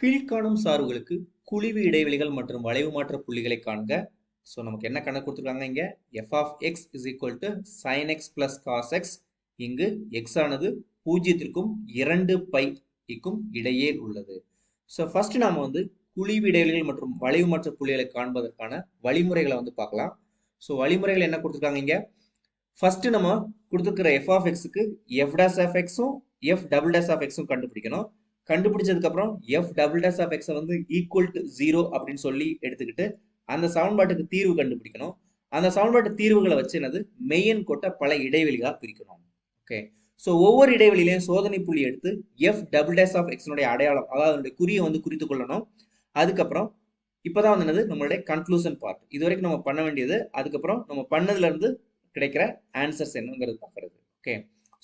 கீழ்காணும் சார்புகளுக்கு குழிவு இடைவெளிகள் மற்றும் வளைவு மாற்ற புள்ளிகளை காண்க. ஸோ நமக்கு என்ன கணக்கு கொடுத்துருக்காங்க இங்கே? F of x is equal to sine x plus cos x இங்கு எக்ஸ் ஆனது பூஜ்ஜியத்திற்கும் இரண்டு பைக்கும் இடையே உள்ளது. ஸோ ஃபர்ஸ்ட் நாம வந்து குழிவு இடைவெளிகள் மற்றும் வளைவு மாற்ற புள்ளிகளை காண்பதற்கான வழிமுறைகளை வந்து பார்க்கலாம். ஸோ வழிமுறைகள் என்ன கொடுத்துருக்காங்க இங்கே? ஃபர்ஸ்ட் நம்ம கொடுத்துருக்கிற எஃப் ஆஃப் எக்ஸுக்கு எஃப் டேஸ் ஆஃப் எக்ஸும் எஃப் டபுள் டேஸ் ஆஃப் எக்ஸும் கண்டுபிடிக்கணும். கண்டுபிடிச்சதுக்கு அப்புறம் எஃப் டபுள் டேஸ் ஆஃப் எக்ஸை வந்து ஈக்குவல் டு ஜீரோ அப்படின்னு சொல்லி எடுத்துக்கிட்டு அந்த சமன்பாட்டுக்கு தீர்வு கண்டுபிடிக்கணும். அந்த சமன்பாட்டு தீர்வுகளை வச்சு என்னது? மெய்யன் கோட்டை பல இடைவெளிகளாக பிரிக்கணும். ஓகே ஸோ ஒவ்வொரு இடைவெளியிலையும் சோதனை புள்ளி எடுத்து எஃப் டபுள் டேஸ் ஆஃப் எக்ஸனுடைய அடையாளம் அதாவது அதனுடைய குறியை வந்து குறித்து கொள்ளணும். அதுக்கப்புறம் இப்போதான் வந்து என்னது? நம்மளுடைய கன்க்ளூஷன் பார்ட் இது வரைக்கும் நம்ம பண்ண வேண்டியது அதுக்கப்புறம் நம்ம பண்ணதுல இருந்து கிடைக்கிற ஆன்சர்ஸ் என்னங்கிறது பார்க்கறது ஓகே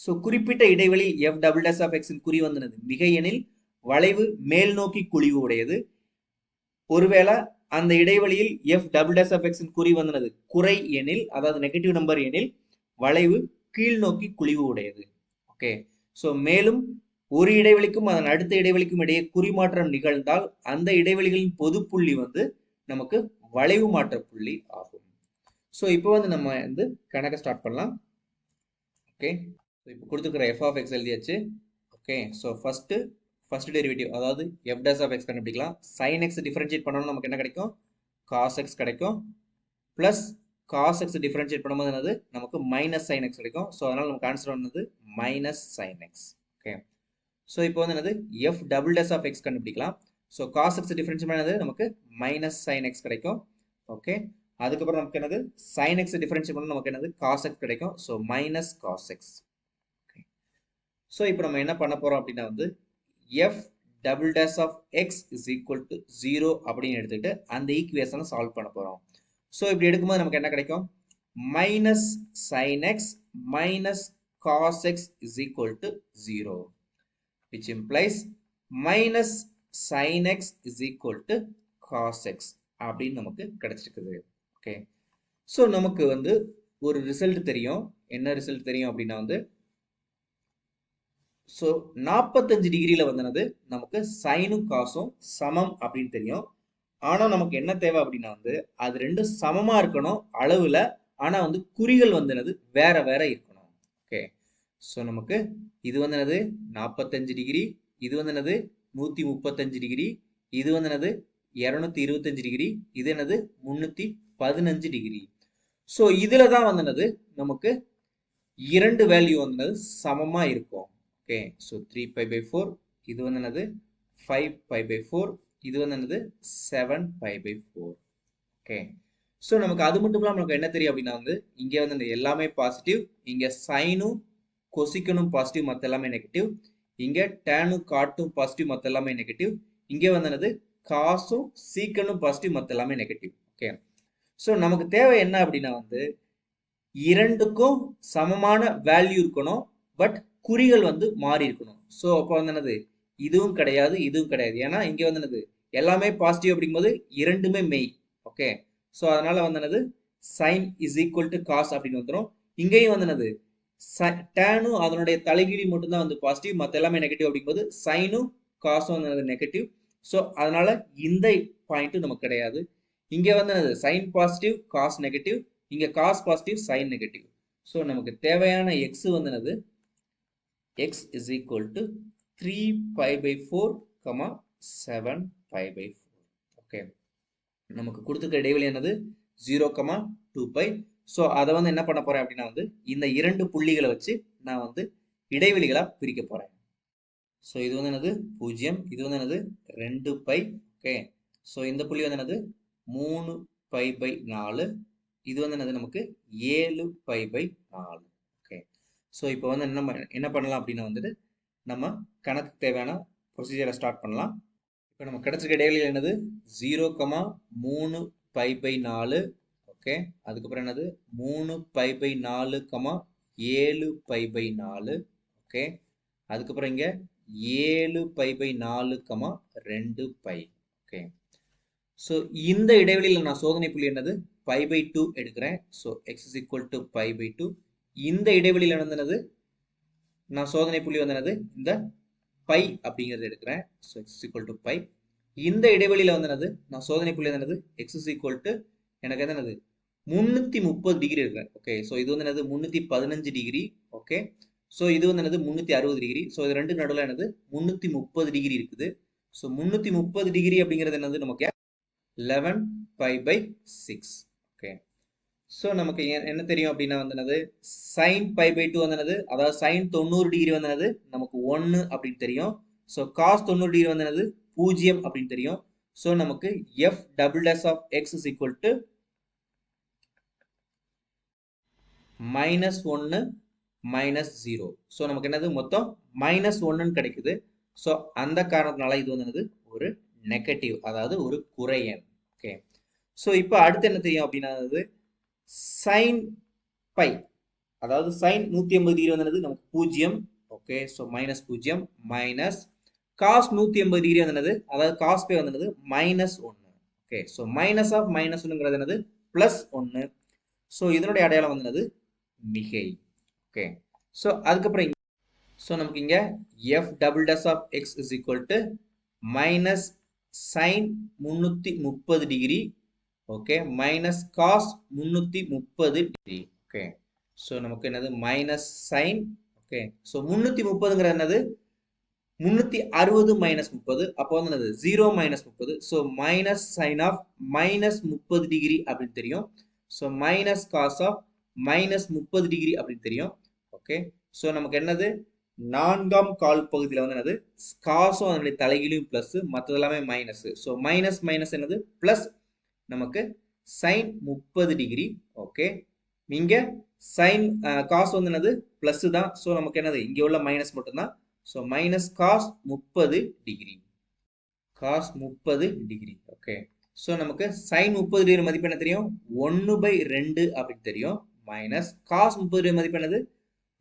ஸோ குறிப்பிட்ட இடைவெளி எஃப் டபுள் டேஸ் ஆஃப் எக்ஸின் குறி வந்தனது மிக எனில் வளைவு மேல் நோக்கி குழிவு உடையது. ஒருவேளை அந்த இடைவெளியில் எஃப் டபுள் டேஸ் ஆஃப் எக்ஸின் குறி வந்தனது குறை எனில் அதாவது நெகட்டிவ் நம்பர் எனில் வளைவு கீழ் நோக்கி குழிவு உடையது. ஓகே ஸோ மேலும் ஒரு இடைவெளிக்கும் அதன் அடுத்த இடைவெளிக்கும் இடையே குறிமாற்றம் நிகழ்ந்தால் அந்த இடைவெளிகளின் பொது புள்ளி வந்து நமக்கு வளைவு மாற்ற புள்ளி ஆகும். ஸோ இப்போ வந்து நம்ம வந்து கணக்கை ஸ்டார்ட் பண்ணலாம். ஓகே இப்போ கொடுத்துருக்குற எஃப் ஆஃப் எக்ஸ் எழுதியாச்சு. Okay so first first derivative அதாவது எஃப் டேஸ் ஆஃப் எக்ஸ் கண்டுபிடிக்கலாம். சைன் எக்ஸ் டிஃபரன்ஷியேட் பண்ணணும் நமக்கு என்ன கிடைக்கும்? காஸ் எக்ஸ் கிடைக்கும். ப்ளஸ் காஸ் எக்ஸ் டிஃபரன்ஷியேட் பண்ணும்போது என்னது? நமக்கு மைனஸ் சைன் எக்ஸ் கிடைக்கும். ஸோ அதனால் நமக்கு ஆன்சர் வந்தது minus sine x okay so இப்போ வந்து என்னது? F double dash of x கண்டுபிடிக்கலாம். ஸோ காஸ் எக்ஸ் டிஃபரன்ஷியேட் பண்ணது நமக்கு மைனஸ் சைன் எக்ஸ் கிடைக்கும். ஓகே அதுக்கப்புறம் நமக்கு என்னது? சைன் எக்ஸ் டிஃபரன்ஷியேட் பண்ண நமக்கு என்னது? காஸ் எக்ஸ் கிடைக்கும். So minus cos x so இப்போ நம்ம என்ன பண்ண போகிறோம் அப்படின்னா வந்து f double dash of x is equal to zero அப்படின்னு எடுத்துக்கிட்டு அந்த ஈக்குவேஷனை சால்வ் பண்ண போகிறோம் ஸோ இப்படி எடுக்கும்போது நமக்கு என்ன கிடைக்கும்? Minus sine x minus cos x is equal to zero which implies minus sine x is equal to cos x அப்படின்னு நமக்கு கிடைச்சிருக்குது. ஓகே ஸோ நமக்கு வந்து ஒரு ரிசல்ட் தெரியும். என்ன ரிசல்ட் தெரியும் அப்படின்னா வந்து ஸோ நாற்பத்தஞ்சு டிகிரியில் வந்தனது நமக்கு சைனும் காசும் சமம் அப்படின்னு தெரியும். ஆனால் நமக்கு என்ன தேவை அப்படின்னா வந்து அது ரெண்டும் சமமாக இருக்கணும் அளவில். ஆனால் வந்து குறிகள் வந்தனது வேற வேற இருக்கணும். ஓகே ஸோ நமக்கு இது வந்து என்னது நாற்பத்தஞ்சு டிகிரி இது வந்து என்னது நூற்றி முப்பத்தஞ்சு டிகிரி இது வந்து என்னது இரநூத்தி இருபத்தஞ்சு டிகிரி இது என்னது முந்நூற்றி பதினஞ்சு டிகிரி ஸோ இதில் தான் வந்தனது நமக்கு இரண்டு வேல்யூ வந்து சமமாக இருக்கும். Okay so three pi by four இது வந்து என்னது? ஃபைவ் பை பை ஃபோர் இது வந்து என்னது? Seven pi by four okay so நமக்கு அது மட்டும் இல்லாமல் நமக்கு என்ன தெரியும் அப்படின்னா வந்து இங்கே வந்து எல்லாமே பாசிட்டிவ் இங்கே சைனும் கொசிக்கனும் பாசிட்டிவ் மற்ற எல்லாமே நெகட்டிவ் இங்கே டேனும் காட்டும் பாசிட்டிவ் மற்ற எல்லாமே நெகட்டிவ் இங்கே வந்து என்னது? காசும் சீக்கனும் பாசிட்டிவ் மற்ற எல்லாமே நெகட்டிவ் ஓகே ஸோ நமக்கு தேவை என்ன அப்படின்னா வந்து இரண்டுக்கும் சமமான வேல்யூ இருக்கணும் பட் குறிகள் வந்து மாறி இருக்கணும் ஸோ அப்போ வந்து என்னது? இதுவும் கிடையாது இதுவும் கிடையாது. ஏன்னா இங்கே வந்து என்னது? எல்லாமே பாசிட்டிவ் அப்படிங்கும்போது இரண்டுமே மெய். ஓகே ஸோ அதனால வந்து என்னது? Sine is equal to cos அப்படின்னு வந்துடும் இங்கேயும் வந்து என்னது? டேனும் அதனுடைய தலைகீழி மட்டும்தான் வந்து பாசிட்டிவ் மற்ற எல்லாமே நெகட்டிவ் அப்படிங்கும்போது சைனும் காசும் வந்து நெகட்டிவ் ஸோ அதனால இந்த பாயிண்ட்டும் நமக்கு கிடையாது. இங்கே வந்து என்னது? சைன் பாசிட்டிவ் காஸ் நெகட்டிவ் இங்கே cos positive sine negative so நமக்கு தேவையான எக்ஸ் வந்து என்னது? X is equal to 3 pi by 4 comma 7 pi by 4 okay நமக்கு கொடுத்துருக்க இடைவெளி என்னது? 0 கமா 2 பை ஸோ அதை வந்து என்ன பண்ண போறேன் அப்படின்னா வந்து இந்த இரண்டு புள்ளிகளை வச்சு நான் வந்து இடைவெளிகளா பிரிக்க போறேன். ஸோ இது வந்து என்னது? பூஜ்ஜியம். இது வந்து என்னது? ரெண்டு பை ஓகே ஸோ இந்த புள்ளி வந்து என்னது? மூணு பை பை நாலு. இது வந்து என்னது? நமக்கு ஏழு பை பை நாலு. ஸோ இப்போ வந்து என்ன என்ன பண்ணலாம் அப்படின்னா வந்துட்டு நம்ம கணக்கு தேவையான ப்ரொசீஜரை ஸ்டார்ட் பண்ணலாம். இப்போ நம்ம கிடச்சிருக்க இடைவெளி என்னது? ஜீரோ கமா மூணு பை பை நாலு. ஓகே அதுக்கப்புறம் என்னது? மூணு பை பை நாலு கமா ஏழு பை பை நாலு. ஓகே அதுக்கப்புறம் இங்கே ஏழு பை பை நாலு கமா ரெண்டு பை. ஓகே ஸோ இந்த இடைவெளியில் நான் சோதனை புள்ளி என்னது? பை பை டூ எடுக்கிறேன். So x is equal to pi by two இந்த இடைவெளியில் நடந்தனது நான் சோதனை புள்ளி வந்தனது இந்த பை அப்படிங்கிறது எடுக்கிறேன். So x equal to pi. இந்த இடைவெளியில வந்தனது நான் சோதனை புள்ளி என்னது எக்ஸ் இஸ் ஈக்குவல் டு எனக்கு என்னது? முந்நூற்றி முப்பது டிகிரி எடுக்கிறேன் ஓகே ஸோ இது வந்து என்னது முந்நூற்றி பதினஞ்சு டிகிரி ஓகே ஸோ இது வந்து என்னது முந்நூற்றி அறுபது டிகிரி ஸோ இது ரெண்டு நடுவில் என்னது? முந்நூற்றி முப்பது டிகிரி இருக்குது. ஸோ முந்நூற்றி முப்பது டிகிரி அப்படிங்கிறது என்னது? நமக்கு eleven five pi six so நமக்கு என்ன தெரியும் அப்படின்னா வந்து என்னது சைன் பை பை டூ வந்து என்னது அதாவது சைன் தொண்ணூறு டிகிரி வந்தனது. நமக்கு ஒன்று அப்படின்னு தெரியும். ஸோ காஸ் தொண்ணூறு டிகிரி வந்து என்னது பூஜ்ஜியம் அப்படின்னு தெரியும். ஸோ நமக்கு f double dash of x is equal to minus ஒன்று மைனஸ் ஜீரோ ஸோ நமக்கு என்னது? மொத்தம் மைனஸ் ஒன்றுன்னு கிடைக்குது. ஸோ அந்த காரணத்தினால இது வந்து ஒரு நெகட்டிவ் அதாவது ஒரு குறையன். ஓகே ஸோ இப்போ அடுத்து என்ன தெரியும் அப்படின்னா சைன் பை அதாவது சைன் நூற்றி ஐம்பது டிகிரி வந்தது நமக்கு பூஜ்ஜியம். ஓகே ஸோ மைனஸ் பூஜ்ஜியம் மைனஸ் காஸ் நூற்றி எண்பது டிகிரி வந்தது. அதாவது காஸ் பே வந்து மைனஸ் ஒன்று okay so minus of minus ஒன்றுங்கிறது என்னது? ப்ளஸ் ஒன்று ஸோ இதனுடைய அடையாளம் வந்து மிகை. ஓகே ஸோ அதுக்கப்புறம் ஸோ நமக்கு இங்கே f double dash of x is equal to minus sine முந்நூற்றி முப்பது டிகிரி ஓகே மைனஸ் காஸ் முந்நூற்றி முப்பது டிகிரி ஓகே ஸோ நமக்கு என்னது? மைனஸ் சைன் ஓகே ஸோ முந்நூற்றி முப்பதுங்கிறது என்னது? முந்நூற்றி அறுபது மைனஸ் முப்பது. அப்போ வந்து என்னது? ஜீரோ மைனஸ் முப்பது. So minus sine of minus முப்பது டிகிரி அப்படின்னு தெரியும். So minus cos of minus முப்பது டிகிரி அப்படின்னு தெரியும். ஓகே ஸோ நமக்கு என்னது? நான்காம் கால் பகுதியில் வந்து என்னது? காசும் அதனுடைய தலைகீழும் ப்ளஸ் மற்றது எல்லாமே மைனஸ் ஸோ மைனஸ் மைனஸ் என்னது? ப்ளஸ் நமக்கு சைன் முப்பது டிகிரி ஓகே இங்கே சைன் காஸ் வந்து என்னது? ப்ளஸ் தான். ஸோ நமக்கு என்னது? இங்கே உள்ள மைனஸ் மட்டும்தான். ஸோ மைனஸ் காஸ் முப்பது டிகிரி காஸ் முப்பது டிகிரி ஓகே ஸோ நமக்கு சைன் முப்பது டிகிரி மதிப்பு என்ன தெரியும்? ஒன்று பை ரெண்டு அப்படின்னு தெரியும். மைனஸ் காஸ் முப்பது டிகிரி மதிப்பு என்னது?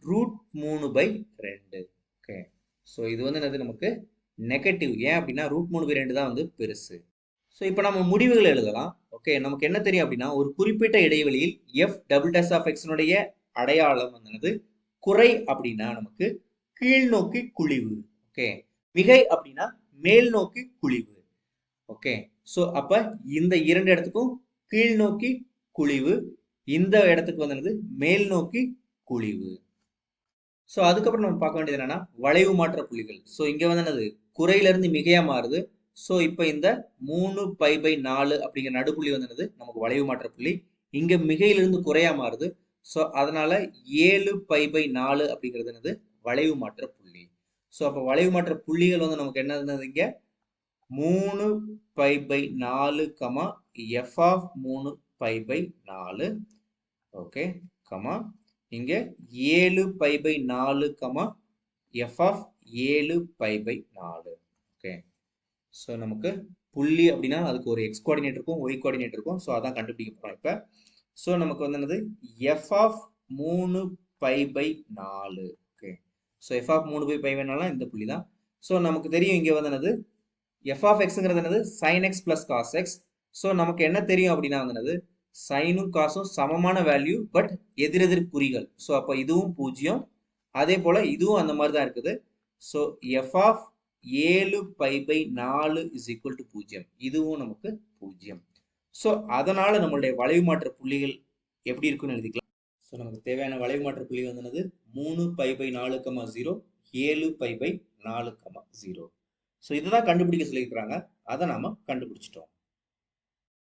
ரூட் மூணு பை ரெண்டு ஓகே ஸோ இது வந்து என்னது? நமக்கு நெகட்டிவ் ஏன் அப்படின்னா ரூட் மூணு பை ரெண்டு தான் வந்து பெருசு. ஸோ இப்போ நம்ம முடிவுகள் எழுதலாம். ஓகே நமக்கு என்ன தெரியும் அப்படின்னா ஒரு குறிப்பிட்ட இடைவெளியில் எஃப் டபுள் டெஸ் ஆஃப் எக்ஸினுடைய அடையாளம் வந்தது என்னது? குறை அப்படின்னா நமக்கு கீழ்நோக்கி குழிவு. ஓகே மிகை அப்படின்னா மேல் நோக்கி குழிவு. ஓகே ஸோ அப்போ இந்த இரண்டு இடத்துக்கும் கீழ்நோக்கி குழிவு இந்த இடத்துக்கு வந்து மேல் நோக்கி குழிவு. ஸோ அதுக்கப்புறம் நம்ம பார்க்க வேண்டியது என்னன்னா வளைவு மாற்ற புள்ளிகள். ஸோ இங்கே வந்து என்னது? குறையிலிருந்து மிகையாக மாறுது. ஸோ இப்போ இந்த மூணு பை பை நாலு அப்படிங்கிற நடுப்புள்ளி வந்து என்னது? நமக்கு வளைவு மாற்ற புள்ளி. இங்க மிகையிலிருந்து குறையா மாறுது. ஸோ அதனால ஏழு பை பை நாலு அப்படிங்கிறது என்னது? வளைவு மாற்ற புள்ளி. ஸோ அப்போ வளைவு மாற்ற புள்ளிகள் வந்து நமக்கு என்னது இங்கே? இங்க மூணு பை பை நாலு கமா எஃப் ஆஃப் மூணு பை பை நாலு. ஓகே கமா இங்க ஏழு பை பை நாலு கமா எஃப் ஆஃப் ஏழு பை பை நாலு. ஓகே ஸோ நமக்கு புள்ளி அப்படின்னா அதுக்கு ஒரு எக்ஸ் கோஆர்டினேட் இருக்கும் ஒய் கோஆர்டினேட் இருக்கும். ஸோ அதான் கண்டுபிடிக்க போகிறோம் இப்போ. ஸோ நமக்கு வந்து என்னது? எஃப் ஆஃப் மூணு பை பை நாலு. ஓகே ஸோ எஃப் ஆஃப் மூணு பை பை பை நாலாம் இந்த புள்ளி தான். ஸோ நமக்கு தெரியும் இங்கே வந்து என்னது? எஃப் ஆஃப் எக்ஸுங்கிறது என்னது? Sine x plus cos x so நமக்கு என்ன தெரியும் அப்படின்னா வந்து என்னது? சைனும் காசும் சமமான வேல்யூ பட் எதிரெதிர் குறிகள். ஸோ அப்போ இதுவும் பூஜ்ஜியம். அதே போல் இதுவும் அந்த மாதிரி தான் இருக்குது. ஸோ எஃப் ஆஃப் ஏழு பை பை நாலு இஸ் ஈக்குவல் டு பூஜ்ஜியம். இதுவும் நமக்கு பூஜ்ஜியம். ஸோ அதனால நம்மளுடைய வளைவு மாற்ற புள்ளிகள் எப்படி இருக்குன்னு எழுதிக்கலாம். ஸோ நமக்கு தேவையான வளைவு மாற்ற புள்ளி வந்து என்னது? மூணு பை பை நாலு கமா ஜீரோ ஏழு பை பை நாலு கமா ஜீரோ ஸோ இதுதான் கண்டுபிடிக்க சொல்லியிருக்கிறாங்க. அதை நாம கண்டுபிடிச்சிட்டோம்.